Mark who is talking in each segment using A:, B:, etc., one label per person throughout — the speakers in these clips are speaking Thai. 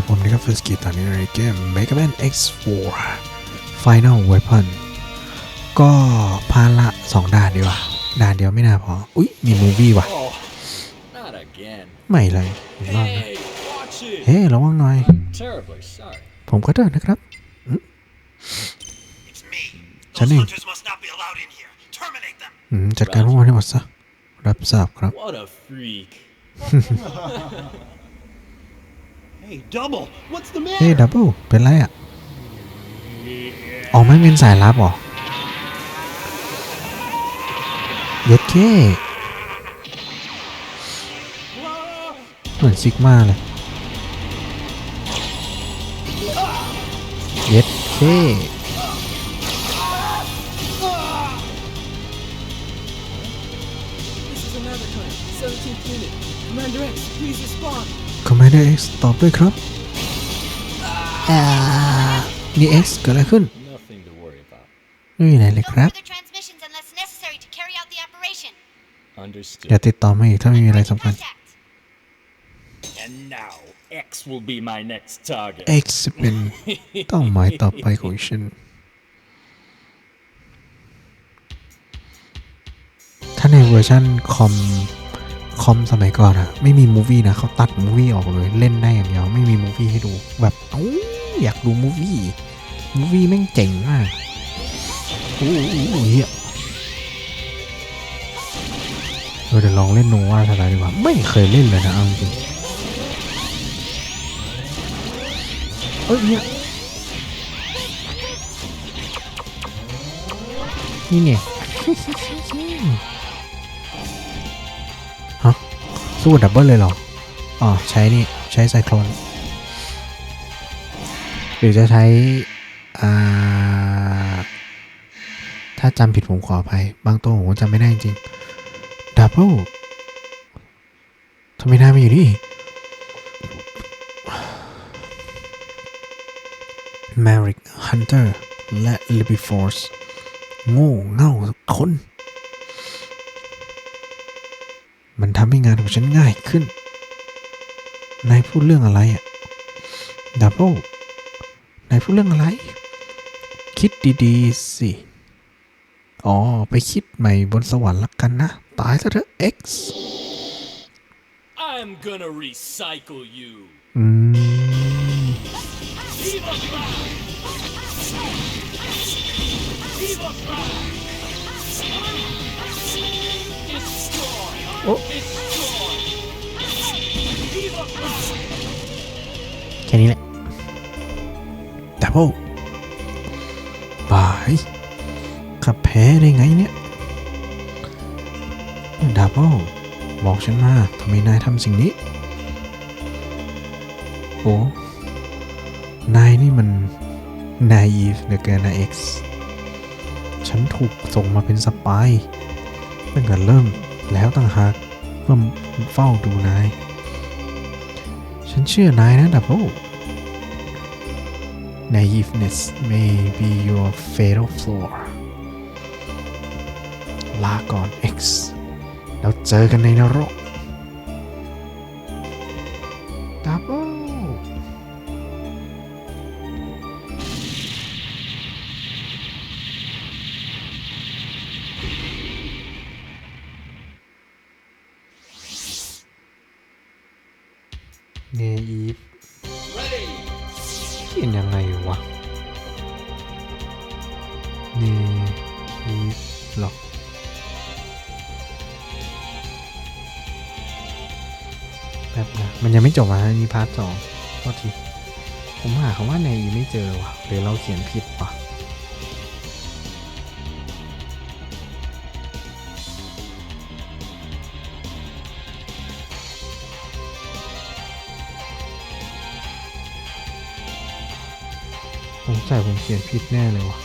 A: กับผมนะครับฟิสกิตอนนี้ในเกม Mega Man X4 Final Weapon ก็พานละ 2 ด่านดีกว่าด่านเดียวไม่น่าพอ อุ๊ย มีมูวี่ว่ะ
B: Oh, not again.
A: ไม่เลยอีกรอบนะ
B: Hey, watch it.
A: เฮ้ระวังหน่อย
B: Terribly sorry.
A: ผมก็เดินนะครับ
C: It's me.
A: Johnny.
C: Those hunters must not be allowed in here. Terminate them.
A: อืมจัดการพวกมันให้หมดซะ รับทราบครับ เฮ้
C: matter?
A: ดับเบิลเป็นไรอะออกไม่เป็นสายลับเหรอเย็ดเคเหมือนซิกมาเลย เย็ดเค
D: This is another claim. 17th unit. Commander X, please respond.
A: Commander X ตอบด้วยครับอ่านี่ X เกิดอะไรขึ้น
B: Nothing to worry about.
A: ไม่มีอะไรเลย
E: No
A: ครับ
E: further transmissions unless necessary to carry out the operation.
A: อย่า
B: Understood.
A: ติดต่อมาอีกถ้าไม่มีอะไรสำคัญ
E: Contact.
B: And now, X will be my next target.
A: X จะเป็นเป้าหมายต่อไปของฉันถ้าในเวอร์ชันคอม คอมสมัยก่อนอะไม่มีมูวี่นะเขาตัดมูวี่ออกเลยเล่นได้อย่างเดียวไม่มีมูวี่ให้ดูแบบเอ้อยากดูมูวี่มูวี่แม่งเจ๋งมากโอ้โหเฮียเออเดี๋ยวลองเล่นโนวาสไลด์ดีกว่า ไม่เคยเล่นเลยนะเอาจริงเอ้ยเนี่ยนี่เนี่ย สู้ดับเบิลเลยเหรอ อ๋อ ใช้นี่ ใช้ไซโคลนหรือจะใช้ อ่า ถ้าจำผิดผมขออภัย บางตัวผมจำไม่ได้จริงดับเบิลทำไมหน้าไม่อยู่นี่ Merrick Hunter และ Libby Force โง่เง่าคน มันทำให้งานของฉันง่ายขึ้น นายพูดเรื่องอะไรอะดับเบิลนายพูดเรื่องอะไร คิดดีๆ สิ อ๋อ ไปคิดใหม่บนสวรรค์ละกันนะ ตายซะเถอะ X
B: I'm gonna recycle you.
A: อืม
B: Viva Prime! Viva Prime!
A: โอ้แค่นี้แหละดับเบิลบายขับแพ้ได้ไงเนี่ยดับเบิลบอกฉันมาทำไมนายทำสิ่งนี้ โอ้ นายนี่มันนายอีฟเหลือเกินนะ X ฉันถูกส่งมาเป็นสปายตั้งแต่เริ่ม แล้วต่างหากเพื่อเฝ้าดูนาย ฉันเชื่อนายนะดับเบิล Naiveness may be your fatal flaw ลาก่อน X แล้วเจอกันในนรก ป๊บนะมันยังไม่จบอะนี่พาร์ทสองโทษทีผมหาคำว่าในอีไม่เจอว่ะหรือเราเขียนผิดว่ะผมใส่ผมเขียนผิดแน่เลยว่ะ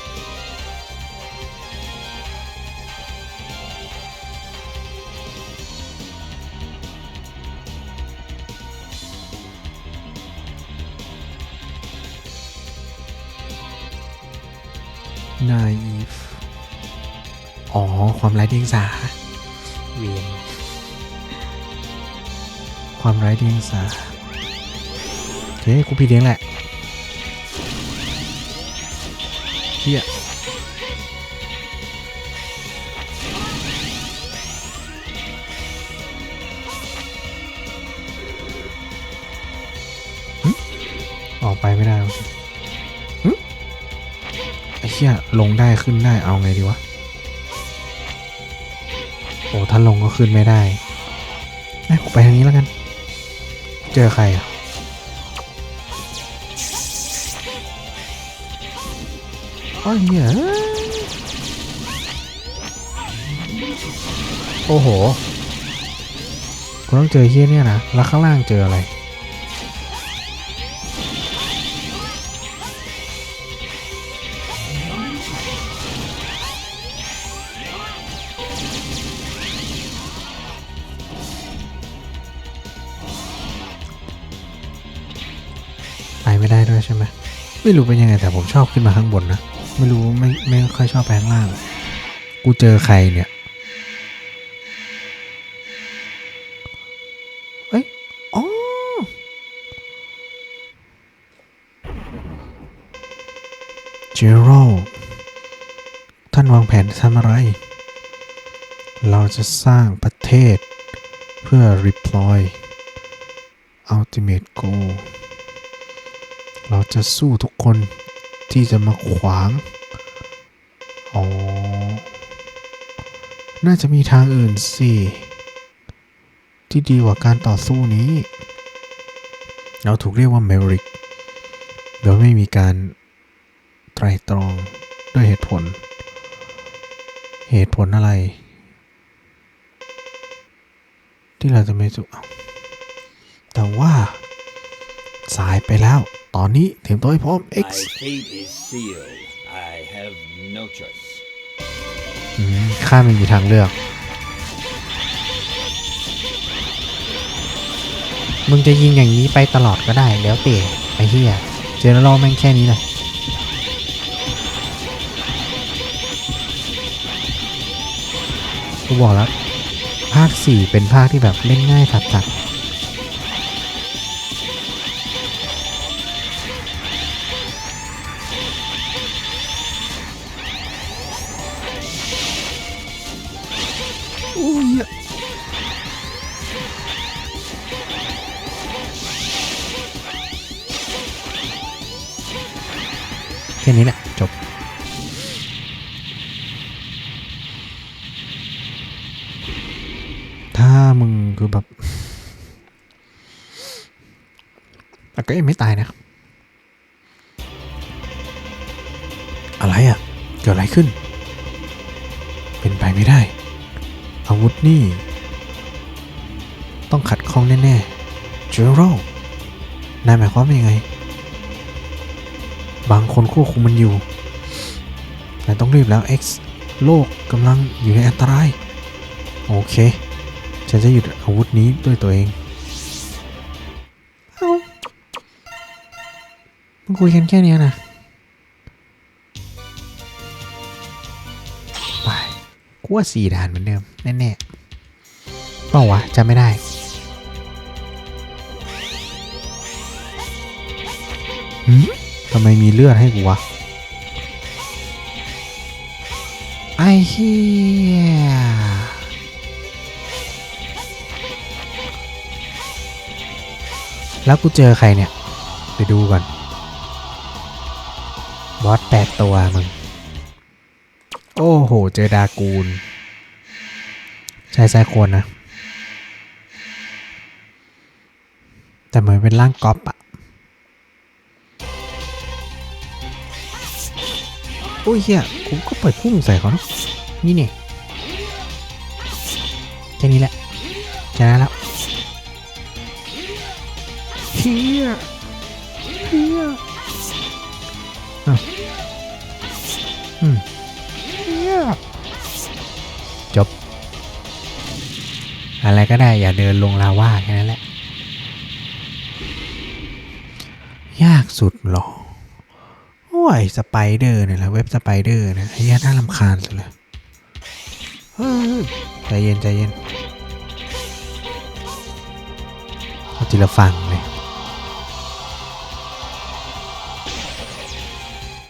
A: ไร้เดียงสาเวียนความไร้เดียงสาเคกูผิดเองแหละเฮียออกไปไม่ได้ไอ้เหี้ยลงได้ขึ้นได้เอาไงดีวะ อ้ถ้าลงก็ขึ้นไม่ได้แม่กูไปทางนี้แล้วกัน เจอใครอะโอ้ยเนี่ยโอ้โหกูต้องเจอเฮียเนี่ยนะ แล้วข้างล่างเจออะไร ใช่ไหมไม่รู้เป็นยังไงแต่ผมชอบขึ้นมาข้างบนนะไม่รู้ไม่ไม่ค่อยชอบแปลงล่าง กูเจอใครเนี่ยเอ้ยอ๋อเจโรท่านวางแผนทำอะไร เราจะสร้างประเทศเพื่อ deploy ultimate goal เราจะสู้ทุกคนที่จะมาขวาง อ๋อ น่าจะมีทางอื่นสิ ที่ดีกว่าการต่อสู้นี้ เราถูกเรียกว่าเมริก โดยไม่มีการไตรตรองด้วยเหตุผล เหตุผลอะไร ที่เราจะไม่สู้แต่ว่า สายไปแล้ว ตอนนี้เตรียมตัวให้พร้อม
B: My
A: X
B: fate is sealed. I have no choice.
A: อืมข้าไม่มีทางเลือก มึงจะยิงอย่างนี้ไปตลอดก็ได้แล้วแต่ไอ้เหี้ยเจเนอเรลแม่งแค่นี้เลยกูบอกแล้ว ภาค 4 เป็นภาคที่แบบเล่นง่ายสัสๆ ค่นี้แหละจบถ้ามึงคือแบบแต่ก็ยังไม่ตายนะอะไรอะ่ะ เกิดอะไรขึ้น เป็นไปไม่ได้ อาวุธนี่ ต้องขัดข้องแน่ๆเจอโรนายหมายความว่ายังไง บางคนควบคุมมันอยู่นายต้องรีบแล้ว X โลกกำลังอยู่ในอันตราย โอเค ฉันจะหยุดอาวุธนี้ด้วยตัวเองเอามึงคุยกันแค่นี้นะไปกูว่าสี่ด่านเหมือนเดิม แน่ๆเปล่าวะจำไม่ได้หืมทำไมมีเลือดให้กูวะ ไอ้เหี้ยแล้วกูเจอใครเนี่ย ไปดูก่อน บอสแปดตัวมึง โอ้โห เจอดากูล ใช่ใช่ควรนะ แต่เหมือนเป็นร่างก๊อปอะ โอ้ยเฮียผมก็ปล่อยพุ่งใส่เขาเนะนี่เนี่ยแค่นี้แหละชนะแล้วเฮียเฮียอะอืมเฮียจบ อะไรก็ได้อย่าเดินลงลาว่าแค่นั้นแหละ ยากสุดหรอ ไอ้สไปเดอร์เนี่ยแหละเว็บสไปเดอร์นะไอ้เหี้ยน่าลำคาญสุดเลยใจเย็นใจเย็นเอาทีละฟังเลย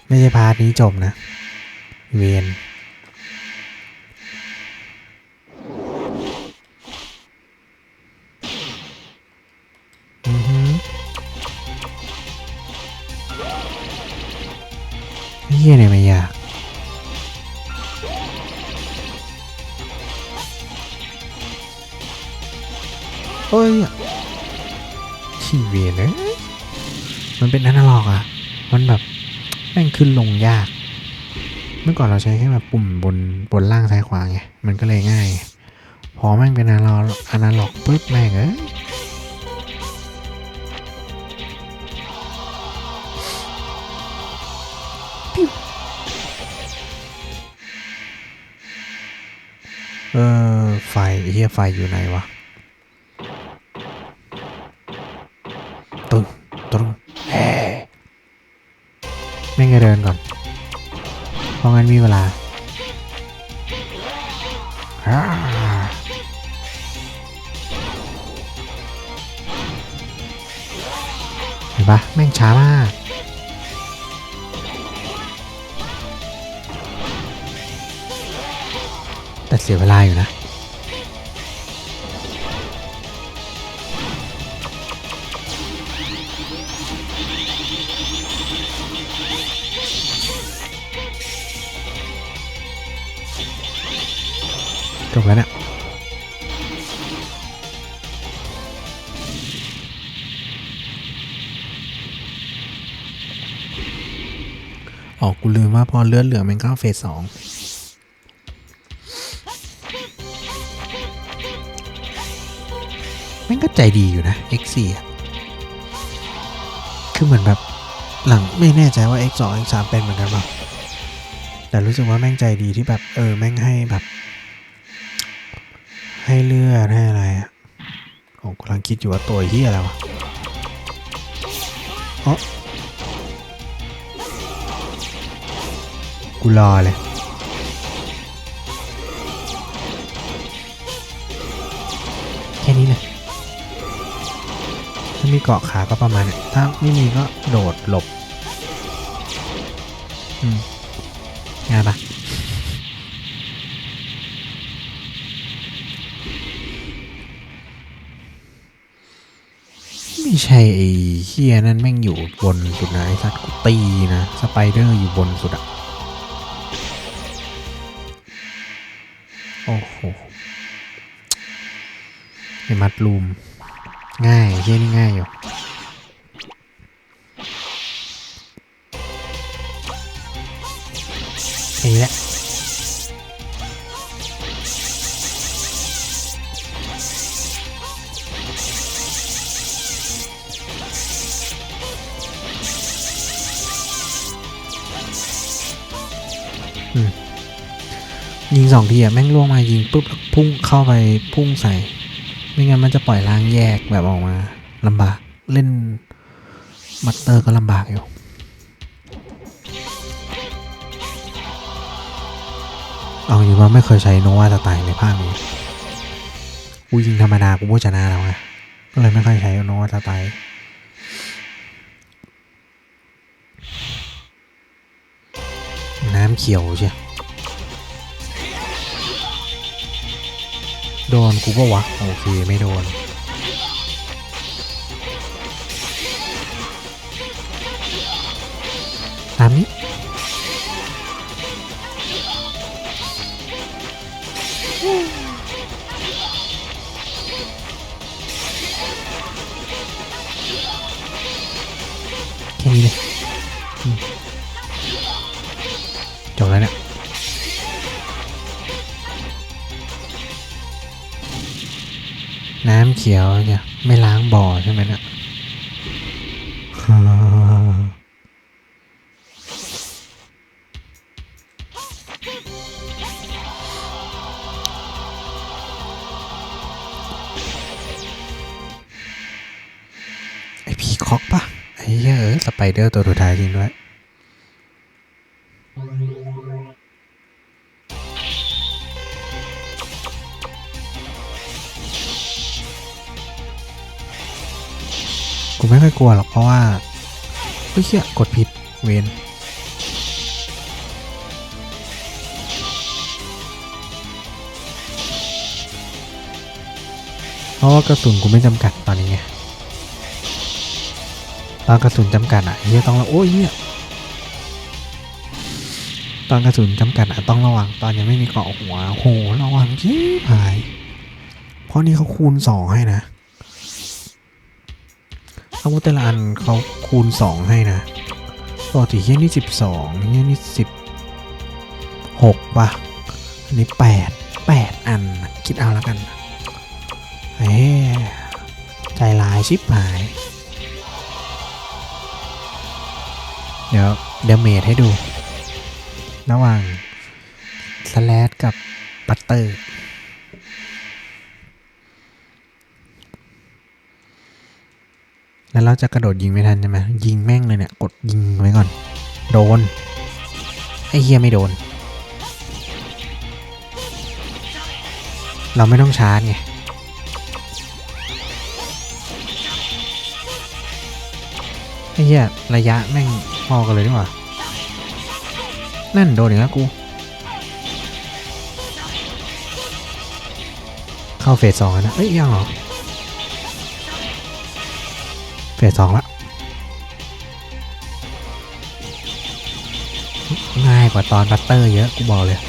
A: ไม่ใช่พาร์ทนี้จบนะ เวียน ฮียเนี่ยไม่ยากเฮ้ยที่เวียนเอ้ยมันเป็นอนาล็อกอะมันแบบแม่งขึ้นลงยาก เมื่อก่อนเราใช้แค่แบบปุ่มบนบนล่างซ้ายขวาไง มันก็เลยง่าย พอแม่งเป็นอนาล็อกอนาล็อกปุ๊บแม่งเอ้ย ไฟเฮียไฟอยู่ไหนวะตึงตึงแฮ่แม่งเดินก่อน เพราะงั้นมีเวลาเห็นปะแม่งช้ามากแต่เสียเวลาอยู่นะ จบแล้วเนี่ยออกกูลืมว่าพอเลือดเหลืองมันเข้าเฟสสองม่งก็ใจดีอยู่นะ X4 อะคือเหมือนแบบหลังไม่แน่ใจว่า X2 X3 เป็นเหมือนกันป่ะแต่รู้สึกว่าแม่งใจดีที่แบบ เออ แม่งให้แบบ ให้เลือดให้อะไรอะผมกำลังคิดอยู่ว่าตัวเฮียอะไรวะอ๋อกูรอเลยแค่นี้เลยถ้ามีเกาะขาก็ประมาณนี้ถ้าไม่มีก็โดดหลบ อืมง่ายปะ ใช่ไอ้เฮียนั่นแม่งอยู่บนสุดนะไอ้สัตว์กูตีนะ สไปเดอร์อยู่บนสุดอะโอ้โหไอ้มัดลูม ง่ายเฮียนี่ง่ายอยู่ ยิงสองทีอะแม่งล่วงมายิงปุ๊บพุ่งเข้าไปพุ่งใส่ ไม่งั้นมันจะปล่อยล้างแยกแบบออกมาลำบากเล่นมัตเตอร์ก็ลำบากอยู่เอาจริงว่าไม่เคยใช้โนวาสไตล์ในภาคนี้กูยิงธรรมดากูพูชนะแล้วไงก็เลยไม่ค่อยใช้โนวาสไตล์ น้ำเขียวใช่โดนกูก็วะ โอเค ไม่โดน ตามนี้แขียวเนี่ย ไม่ล้างบ่อใช่ไหมเนี่ยไอพีคอกปะไอ้เยเออสไปเดอร์ตัวสุดท้ายจริงด้วย กูไม่ค่อยกลัวหรอกเพราะว่าไม่เชื่อกดผิดเวนเพราะว่ากระสุนกูไม่จำกัดตอนนี้ไงตอนกระสุนจำกัดอะเฮียต้องระโอ้ยเนี่ยตอนกระสุนจำกัดอะต้องระวังตอนยังไม่มีเกาะหัวโหระวังชิบหาย เพราะนี่เขาคูณสองให้นะ อาวุธแต่ละอันเขาคูณสองให้นะปกติเฮียนี่สิบสองเฮียนี่สิบหกป่ะ อันนี้แปดแปดอัน คิดเอาแล้วกันเฮ้ใจลายชิบหาย เดี๋ยวเดเมทให้ดู ระหว่างสแลดกับบัตเตอร์ แล้วเราจะกระโดดยิงไม่ทันใช่ไหมยิงแม่งเลยเนี่ย กดยิงไว้ก่อน โดน ไอ้เฮียไม่โดน เราไม่ต้องชาร์จไง ไอ้เหี้ยระยะแม่งพอกันเลยดีกว่า นั่นโดนอีกแล้วกู เข้าเฟสสองแล้วนะเอ้ยยังเหรอ เฟสสองละง่ายกว่าตอนบัตเตอร์เยอะกูบอกเลย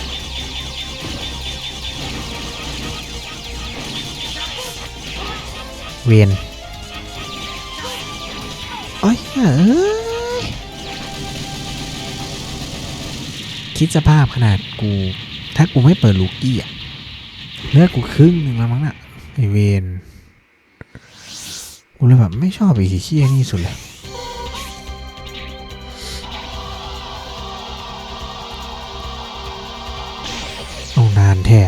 A: เวียนโอ้ยเอ้ย คิดสภาพขนาดกู ถ้ากูไม่เปิดลูกี้อะ เลือดกูครึ่งหนึ่งแล้วมั้งน่ะ ไอเวน เลยแบบไม่ชอบไอ้เขี้ยนี่สุดเลยต้องนานแท้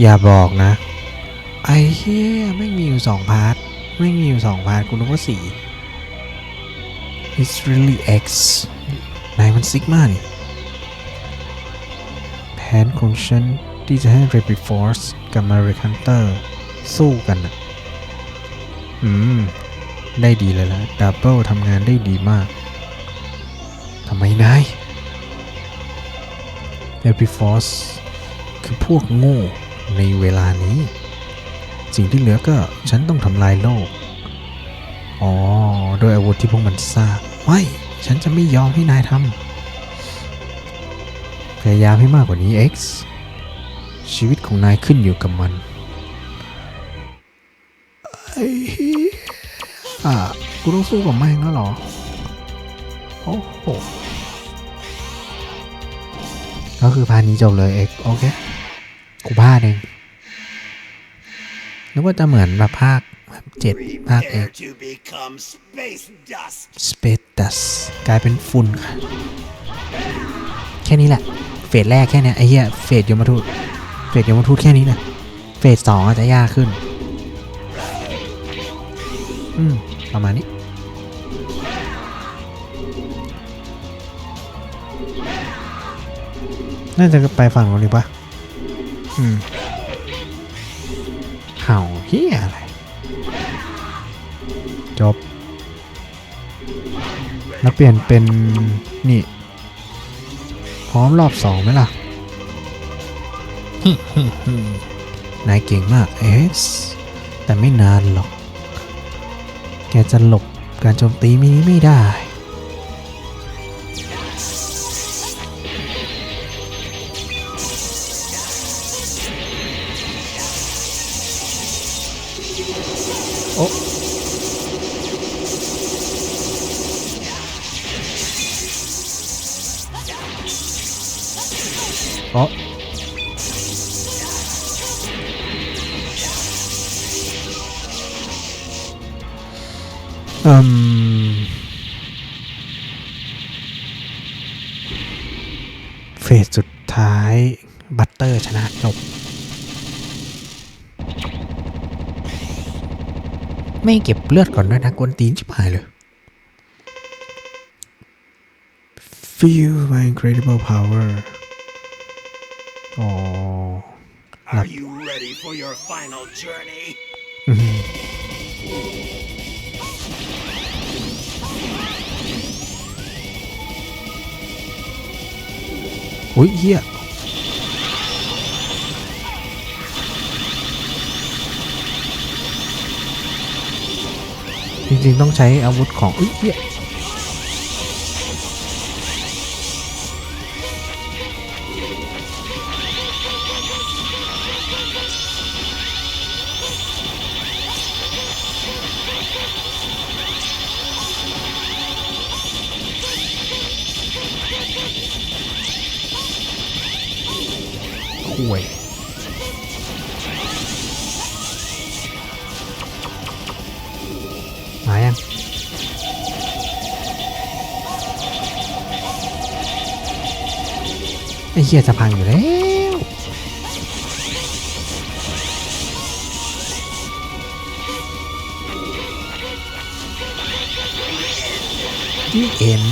A: อย่าบอกนะ ไอ้เหี้ยไม่มีอยู่สองพาร์ทไม่มีอยู่สองพาร์ทกูนึกว่าสี่ It's really X นายมันซิกมานี่แผนของฉัน ที่จะให้ Rapid Force กับ m a r i c a n t e r สู้กันนะอืม ได้ดีเลยละดับเบิลทำงานได้ดีมาก ทำไมนาย Rapid Force คือพวกโง่ในเวลานี้ สิ่งที่เหลือก็ฉันต้องทำลายโลก อ๋อ โดยอาวุธที่พวกมันสร้างไม่ ฉันจะไม่ยอมให้นายทำพยายามให้มากกว่านี้ X ชีวิตของนายขึ้นอยู่กับมันไอ้เหี้ยอะกูต้องสู้กับแม่งแล้วเหรอ โอ้โห ก็คือพาร์ทนี้จบเลย X โอเค กูพลาดเองนึกว่าจะเหมือนแบบภาคแบบเจ็ดภาคเอ
C: Prepare
A: ก
C: to become space dust.
A: Space Dust กลายเป็นฝุ่นค่ะ แค่นี้แหละ เฟสแรกแค่เนี้ยไอ้เหี้ย เฟสยมทูต เฟสเดียวมันทูตแค่นี้เลยเฟสสองอาจจะยากขึ้น อืม ประมาณนี้ น่าจะไปฝั่งนู้นดีปะอืมเห่าเฮียอะไร จบ แล้วเปลี่ยนเป็น นี่ พร้อมรอบสองไหมล่ะ นายเก่งมากเอส แต่ไม่นานหรอก แกจะหลบการโจมตีมินี้ไม่ได้โอ้ ไม่เก็บเลือดก่อนด้วยนะกวนตีนชิบหายเลย Feel my incredible power อ๋อ
C: Are you ready for your final journey?
A: อุ้ยเฮีย ริงๆต้องใช้อาวุธของอุ้ยเหี้ยห่ย มายังไอ้เหี้ยจะพังอยู่แล้ว ที่เอ็น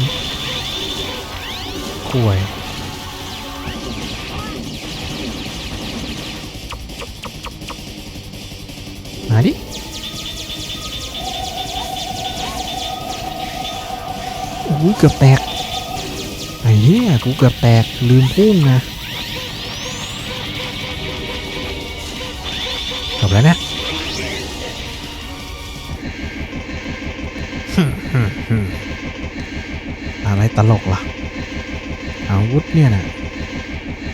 A: ข่วย เกือบแตก ไอ้เหี้ย กูเกือบแตก ลืมพุ่งนะจบแล้วนะอะไรตลกล่ะ อาวุธเนี่ยนะ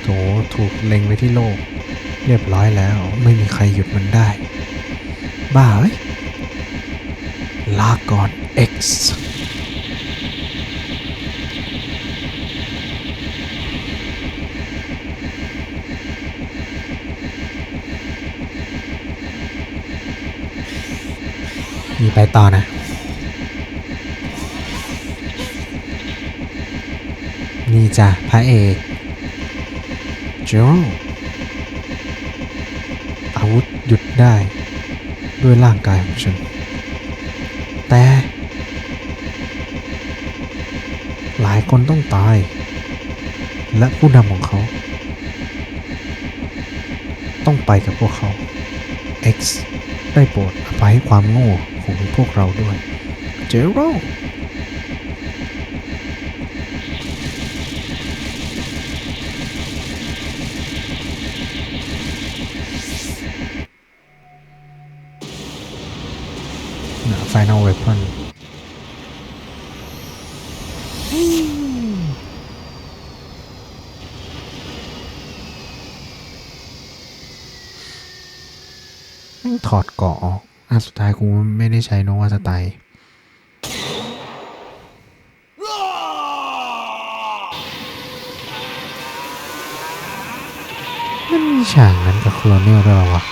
A: โถถูกเล็งไปที่โลก เรียบร้อยแล้วไม่มีใครหยุดมันได้ บ้าเอ้ยลาก่อน X มีไปต่อนะ นี่จ้ะพระเอกเจอาวุธหยุดได้ด้วยร่างกายของฉัน แต่ หลายคนต้องตาย และผู้นำของเขา ต้องไปกับพวกเขา X ได้โปรดอภัยความโง่ ของพวกเราด้วย เจโรนะ Final Weapon ถอดเกาะออกอะ สุดท้ายกูไม่ได้ใช้โนวาสไตล์มันมีฉากนั้นกับโคลเนลด้วยเหรอวะ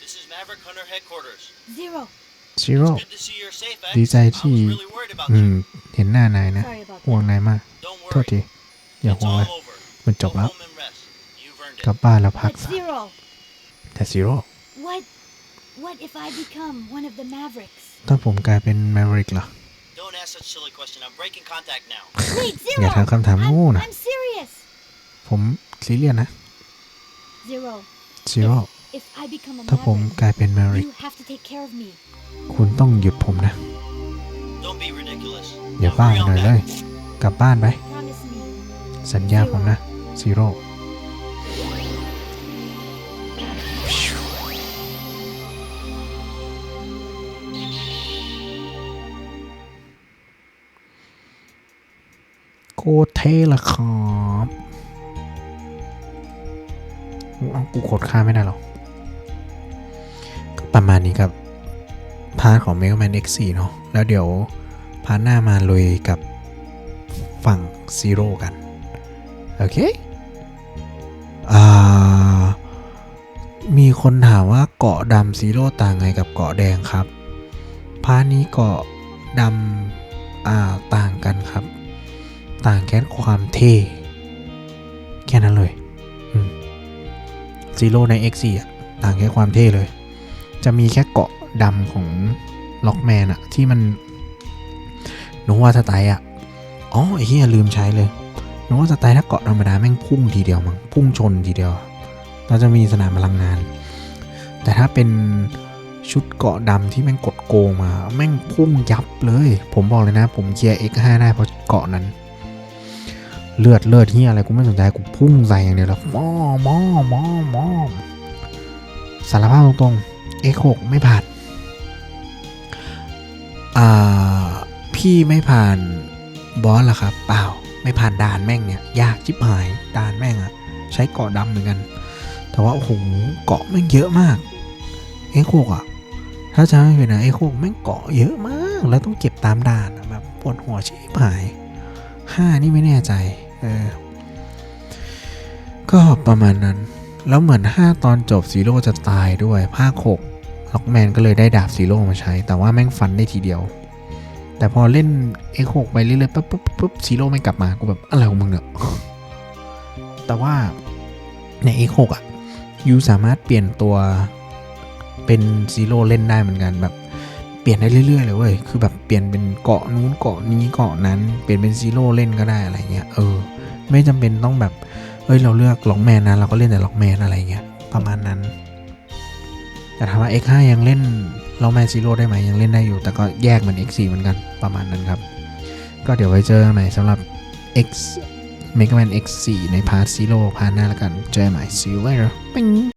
F: This is Maverick Hunter headquarters.
E: Zero.
A: ชิโร่
F: Good to see you're safe, X.
A: ดีใจ
F: I
A: ที่
F: was really worried about
A: อืม
F: you.
A: เห็นหน้านายนะ
E: Sorry about
A: ห่วง
E: that.
A: นายมาก
F: Don't
A: โทษ
F: worry.
A: ทีอย่า
F: It's
A: ห่วง
F: all
A: เลย
F: over.
A: มันจ
F: Go
A: บแล้ว
F: home and rest. You've earned
A: กลับ
F: it.
A: บ้านแล้วพัก
E: But
A: ซะ
E: Zero,
A: แต่ซีโร่
E: what, what if I become one of the Mavericks?
A: ถ้าผมกลายเป็นแมวริกเหรอ
F: Don't ask such silly question. I'm breaking contact now.
E: Wait,
A: อย่า
E: Zero.
A: ถามคำถาม
E: I'm,
A: โง่นะ
E: I'm serious.
A: ผมซีเรียสนะ
E: Zero,
A: ซีโร่
E: if I become a
A: ถ้าผม
E: Maverick,
A: กลายเป็นแมวริก
E: you have to take care of me.
A: คุณต้องหยุดผมนะ
F: Don't be ridiculous.
A: อย่า
F: Now
A: บ้า
F: hurry
A: หน่อย
F: on
A: เลย
F: back.
A: กลับบ้านไป
E: Promise me.
A: สัญญาผมนะซีโร่โคเท่ละครับเอากูกดค่าไม่ได้หรอกก็ประมาณนี้ครับ พาร์ทของ Mega Man X4 เนาะแล้วเดี๋ยวพาร์ทหน้ามาลุยกับฝั่งซีโร่กัน โอเคมีคนถามว่าเกาะดำซีโร่ต่างไงกับเกาะแดงครับ พาร์ทนี้เกาะดำอ่าต่างกันครับ ต่างแค่ความเท่แค่นั้นเลยซีโร่ใน X4 อะต่างแค่ความเท่เลย จะมีแค่เกาะดำของล็อกแมนอะที่มันหนูว่าสไตล์อะอ๋อไอ้เหี้ยลืมใช้เลย หนูว่าสไตล์ถ้าเกาะธรรมดาแม่งพุ่งทีเดียวมั้งพุ่งชนทีเดียว เราจะมีสนามพลังงาน แต่ถ้าเป็นชุดเกาะดำที่แม่งกดโกงมา แม่งพุ่งยับเลย ผมบอกเลยนะ ผมเคลียร์ X5 ได้เพราะเกาะนั้น เลือดเลือดเฮียอะไรกูไม่สนใจกูพุ่งใส่อย่างเดียวแล้วมอมอมอมอสารภาพตรงๆ X6 ไม่ผ่านอ่าพี่ไม่ผ่านบอสเหรอครับ เปล่า ไม่ผ่านด่านแม่งเนี่ย ยากจิบหายด่านแม่งอะใช้เกาะดำเหมือนกัน แต่ว่าโอ้โหเกาะแม่งเยอะมาก X6 อะถ้าจะไม่ผิดนะ X6 แม่งเกาะเยอะมาก แล้วต้องเก็บตามด่านแบบปวดหัวชิบหายห้านี่ไม่แน่ใจเออก็ประมาณนั้น แล้วเหมือน 5 ตอนจบซีโร่จะตายด้วยภาค6ล็อกแมนก็เลยได้ดาบซีโร่มาใช้ แต่ว่าแม่งฟันได้ทีเดียว แต่พอเล่น X6 ไปเรื่อยๆปุ๊บปุ๊บปุ๊บซีโร่ไม่กลับมา กูแบบ อะไรของมึงเนี่ย แต่ว่าใน X6 อะยูสามารถเปลี่ยนตัวเป็นซีโร่เล่นได้เหมือนกันแบบเปลี่ยนได้เรื่อยๆเลยเว้ย คือแบบเปลี่ยนเป็นเกาะนู้นเกาะนี้เกาะนั้น เปลี่ยนเป็นซีโร่เล่นก็ได้อะไรเงี้ย เออ ไม่จำเป็นต้องแบบ เอ้ย เราเลือกล็อกแมนนะเราก็เล่นแต่ล็อกแมนอะไรเงี้ย ประมาณนั้น แต่ถามว่า X5 ยังเล่น เราแมนซีโร่ได้ไหมยังเล่นได้อยู่ แต่ก็แยกเหมือน X4 เหมือนกันประมาณนั้นครับ ก็เดี๋ยวไว้เจอกันใหม่สำหรับ X Mega Man X4 ในพาร์ทซีโร่พาร์ทหน้าแล้วกัน เจอกันใหม่ see you later ปิ๊ง